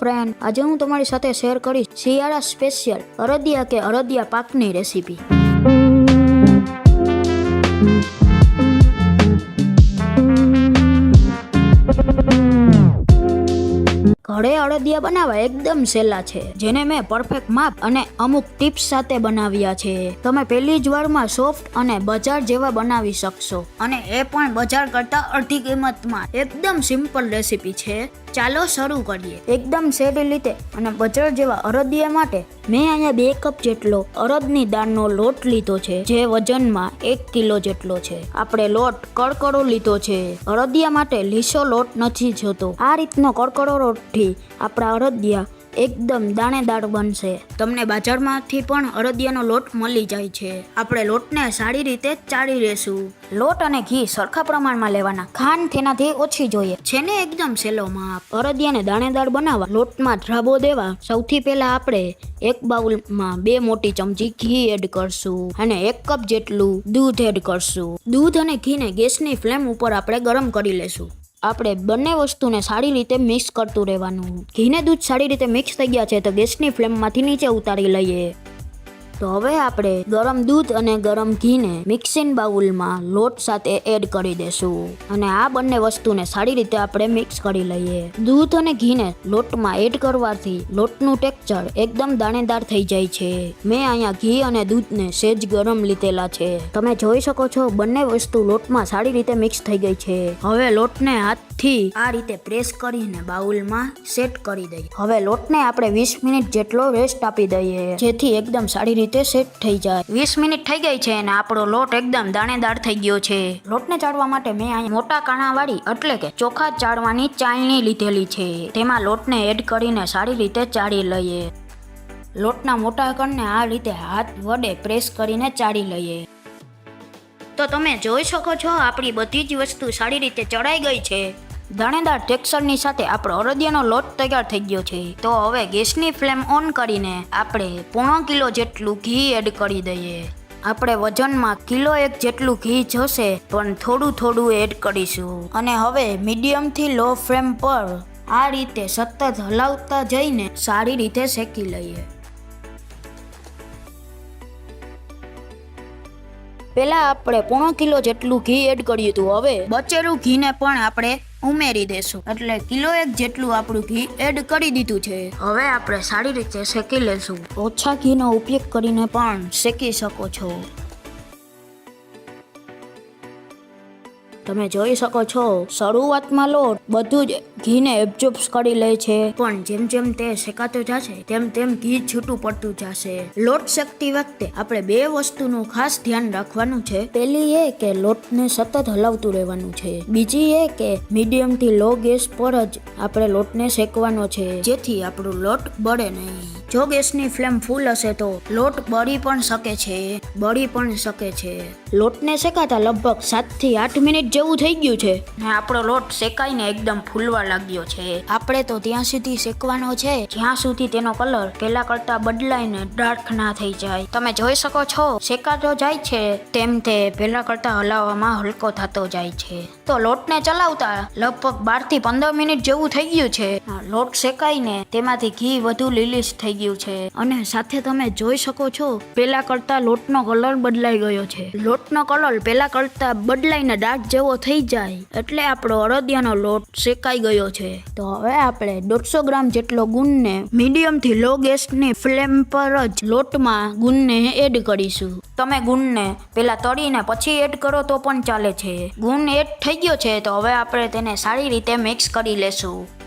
Friend આજે હું તમારી સાથે શેર કરીશ શિયાળા સ્પેશિયલ અરદિયા કે અરદિયા પાકની રેસીપી ઘરે અડદિયા બનાવવા એકદમ સહેલા છે, જેને મેં પરફેક્ટ માપ અને અમુક ટિપ્સ સાથે બનાવ્યા છે. તમે પહેલી જ વારમાં સોફ્ટ અને બજાર જેવા બનાવી શકશો અને એ પણ બજાર કરતા અડધી કિંમતમાં. એકદમ સિમ્પલ રેસીપી છે. ચાલો શરૂ કરીએ. એકદમ સહેલી રીતે અને બચર જેવા અરદિયા માટે મેં અહીંયા બે કપ જેટલો અરદની દાળનો લોટ લીધો છે, જે વજનમાં એક કિલો જેટલો છે. આપણે લોટ કડકડો લીધો છે. અરદિયા માટે લીસો લોટ નથી જોતો. આ રીતનો કડકડો લોટથી આપણા અરદિયા એકદમ દાણેદાર બનશે. તમને બાજારમાંથી પણ અરદિયાનો લોટ મળી જાય છે. આપણે લોટને સારી રીતે ચાળી લેશું. લોટ અને ઘી સરખા પ્રમાણમાં લેવાના. ખાંડ તેનાથી ઓછી જોઈએ. છે ને એકદમ સેલો માપ. અરદિયાને દાણેદાર બનાવવા લોટમાં ધ્રાબો દેવા સૌથી પહેલા આપણે એક બાઉલમાં બે મોટી ચમચી ઘી એડ કરશું અને એક કપ જેટલું દૂધ એડ કરશું. દૂધ અને ઘીને ગેસની ફ્લેમ ઉપર આપણે ગરમ કરી લેશું. આપણે બંને વસ્તુને સારી રીતે મિક્સ કરતું રહેવાનું. ઘીને દૂધ સારી રીતે મિક્સ થઈ ગયા છે તો ગેસની ફ્લેમમાંથી નીચે ઉતારી લઈએ. તો હવે આપણે ગરમ દૂધ અને ગરમ ઘીને મિક્સિંગ બાઉલમાં લોટ સાથે એડ કરી દેશું. અને આ બંને વસ્તુને સારી રીતે આપણે મિક્સ કરી લઈએ. દૂધ અને ઘીને લોટમાં એડ કરવાથી લોટનું ટેક્સચર એકદમ દાણેદાર થઈ જાય છે. મેં અહીંયા ઘી અને દૂધને સેજ ગરમ લીધેલા છે. તમે જોઈ શકો છો, બંને વસ્તુ લોટમાં સારી રીતે મિક્સ થઈ ગઈ છે. હવે લોટને હાથથી આ રીતે પ્રેસ કરીને બાઉલમાં સેટ કરી દઈએ. હવે લોટને આપણે વીસ મિનિટ જેટલો રેસ્ટ આપી દઈએ, જેથી એકદમ સારી રીતે સેટ થઈ જાય. વીસ મિનિટ થઈ ગઈ છે અને આપણો લોટ એકદમ દાણેદાર થઈ ગયો છે. લોટને ચાળવા માટે મેં અહીં મોટા કાણાવાળી એટલે કે ચોખા ચાળવાની ચાળણી લીધેલી છે. તેમાં લોટને એડ કરીને સારી રીતે ચાળી લઈએ. લોટના મોટા કણને આ રીતે હાથ વડે પ્રેસ કરીને ચાળી લઈએ. તો તમે જોઈ શકો છો, આપણી બધી જ વસ્તુ સારી રીતે ચડાઈ ગઈ છે. દાણેદાર ટેક્સચરની સાથે આપણો અરદિયાનો લોટ તૈયાર થઈ ગયો છે. તો હવે ગેસની ફ્લેમ ઓન કરીને આપણે પોણો કિલો જેટલું ઘી એડ કરી દઈએ. આપણે વજનમાં કિલો એક જેટલું ઘી જશે, પણ થોડું થોડું એડ કરીશું. અને હવે મીડિયમથી લો ફ્લેમ પર આ રીતે સતત હલાવતા જઈને સારી રીતે શેકી લઈએ. પહેલાં આપણે પોણો કિલો જેટલું ઘી એડ કર્યું હતું. હવે બચેલું ઘીને પણ આપણે ઉમેરી દેશું. એટલે કિલો એક જેટલું આપણું ઘી એડ કરી દીધું છે. હવે આપણે સારી રીતે શેકી લેશું. ઓછા ઘીનો ઉપયોગ કરીને પણ શેકી શકો છો. તમે જોઈ શકો છો, શરૂઆતમાં લોટ બધું જ ઘીને એબ્ઝોર્બ્સ કરી લે છે. પણ જેમ જેમ તે શેકાતો જશે, તેમ તેમ ઘી છૂટું પડતું જશે. લોટ શેકતી વખતે આપણે બે વસ્તુનું ખાસ ધ્યાન રાખવાનું છે. પહેલી એ કે લોટને સતત હલાવતું રહેવાનું છે. બીજી એ કે મીડિયમથી લો ગેસ પર જ આપણે લોટને શેકવાનો છે, જેથી આપણું લોટ બળે નહીં. જો ગેસની ફ્લેમ ફૂલ હશે તો લોટ બળી પણ શકે છે, બળી પણ શકે છે. લોટને શેકાતા લગભગ સાતથી આઠ મિનિટ જેવું થઈ ગયું છે. ને આપણો લોટ શેકાઈને એકદમ ફૂલવા લાગ્યો છે. આપણે તો ત્યાં સુધી શેકવાનો છે, જ્યાં સુધી તેનો કલર પેલા કરતા બદલાઈને ડાર્ક ના થઈ જાય. તમે જોઈ શકો છો, શેકાતો જાય છે, તેમ તે પેલા કરતા હલાવવામાં હલકો થતો જાય છે. તો લોટને ચલાવતા લગભગ બારથી પંદર મિનિટ જેવું થઈ ગયું છે. લોટ શેકાઈને તેમાંથી ઘી વધુ લીલીશ થઈ ગયું છે. અને સાથે તમે જોઈ શકો છો, પેલા કરતા લોટનો કલર બદલાઈ ગયો છે. લોટનો કલર પેલા કરતા બદલાઈને ડાર્ક જેવો થઈ જાય, એટલે આપણો અડદિયાનો લોટ શેકાઈ ગયો છે. તો હવે આપણે દોઢસો ગ્રામ જેટલો ગુણને મીડિયમથી લો ગેસની ફ્લેમ પર જ લોટમાં ગુણને એડ કરીશું. તમે ગુણને પેલા તળીને પછી એડ કરો તો પણ ચાલે છે. ગુણ એડ થઈ ગયો છે, તો હવે આપણે તેને સારી રીતે મિક્સ કરી લેશું.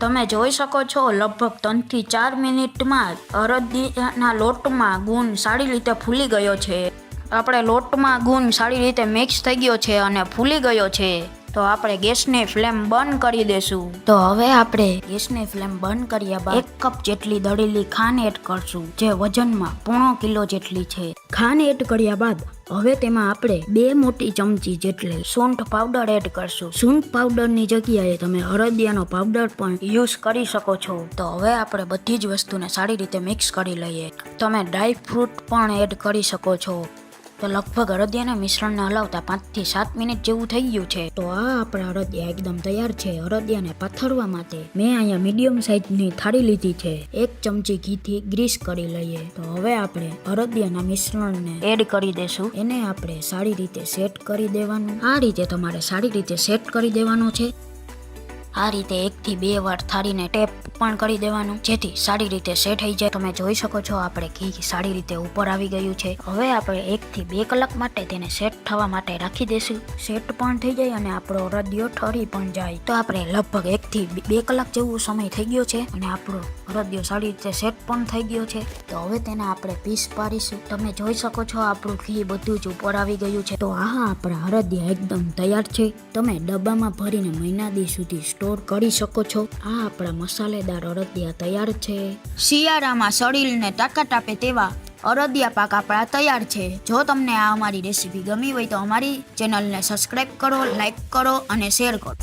તમે જોઈ શકો છો, લગભગ ત્રણથી ચાર મિનિટમાં અરદના લોટમાં ગુણ સારી રીતે ફૂલી ગયો છે. આપણે લોટમાં ગુણ સારી રીતે મિક્સ થઈ ગયો છે અને ફૂલી ગયો છે. તો આપણે ગેસની ફ્લેમ બંધ કરી દેશું. તો હવે આપણે ગેસની ફ્લેમ બંધ કર્યા બાદ એક કપ જેટલી દળેલી ખાંડ એડ કરશું, જે વજનમાં પોણો કિલો જેટલી છે. ખાંડ એડ કર્યા બાદ હવે તેમાં આપણે બે મોટી ચમચી જેટલી સૂંઠ પાવડર એડ કરશું. સૂંઠ પાવડરની જગ્યાએ તમે હળદિયાનો પાવડર પણ યુઝ કરી શકો છો. તો હવે આપણે બધી જ વસ્તુને સારી રીતે મિક્સ કરી લઈએ. તમે ડ્રાય ફ્રૂટ પણ એડ કરી શકો છો. તો લગભગ અડદિયાના મિશ્રણને હલાવતા પાંચથી સાત મિનિટ જેવું થઈ ગયું છે. તો આ આપણા હળદિયા એકદમ તૈયાર છે હળદિયાને પાથરવા માટે. મેં અહીંયા મીડિયમ સાઇઝની થાળી લીધી છે. એક ચમચી ઘીથી ગ્રીસ કરી લઈએ. તો હવે આપણે હળદિયાના મિશ્રણને એડ કરી દેશું. એને આપણે સારી રીતે સેટ કરી દેવાનું. આ રીતે તમારે સારી રીતે સેટ કરી દેવાનું છે. આ રીતે એકથી બે વાર થાળીને ટેપ પણ કરી દેવાનું, જેથી સારી રીતે સેટ થઈ જાય. તમે જોઈ શકો છો, આપણે ઘી સારી રીતે ઉપર આવી ગયું છે. હવે આપણે એકથી બે કલાક માટે તેને સેટ થવા માટે રાખી દેશું. સેટ પણ થઈ જાય અને આપણો અડદિયો ઠરી પણ જાય. તો આપણે લગભગ એકથી બે કલાક જેવો સમય થઈ ગયો છે અને આપણો અડદિયો સારી રીતે સેટ પણ થઈ ગયો છે. તો હવે તેને આપણે પીસ પાડીશું. તમે જોઈ શકો છો, આપણું ઘી બધું જ ઉપર આવી ગયું છે. તો આ આપણા હૃદય એકદમ તૈયાર છે. તમે ડબ્બામાં ભરીને મહિના દી સુધી સ્ટોર કરી શકો છો. આ આપણા મસાલેદાર અડદિયા તૈયાર છે. શિયાળામાં શરીરને તાકાત આપે તેવા અડદિયા પાક આપણા તૈયાર છે. જો તમને આ અમારી રેસીપી ગમી હોય તો અમારી ચેનલને સબસ્ક્રાઇબ કરો લાઈક કરો અને શેર કરો.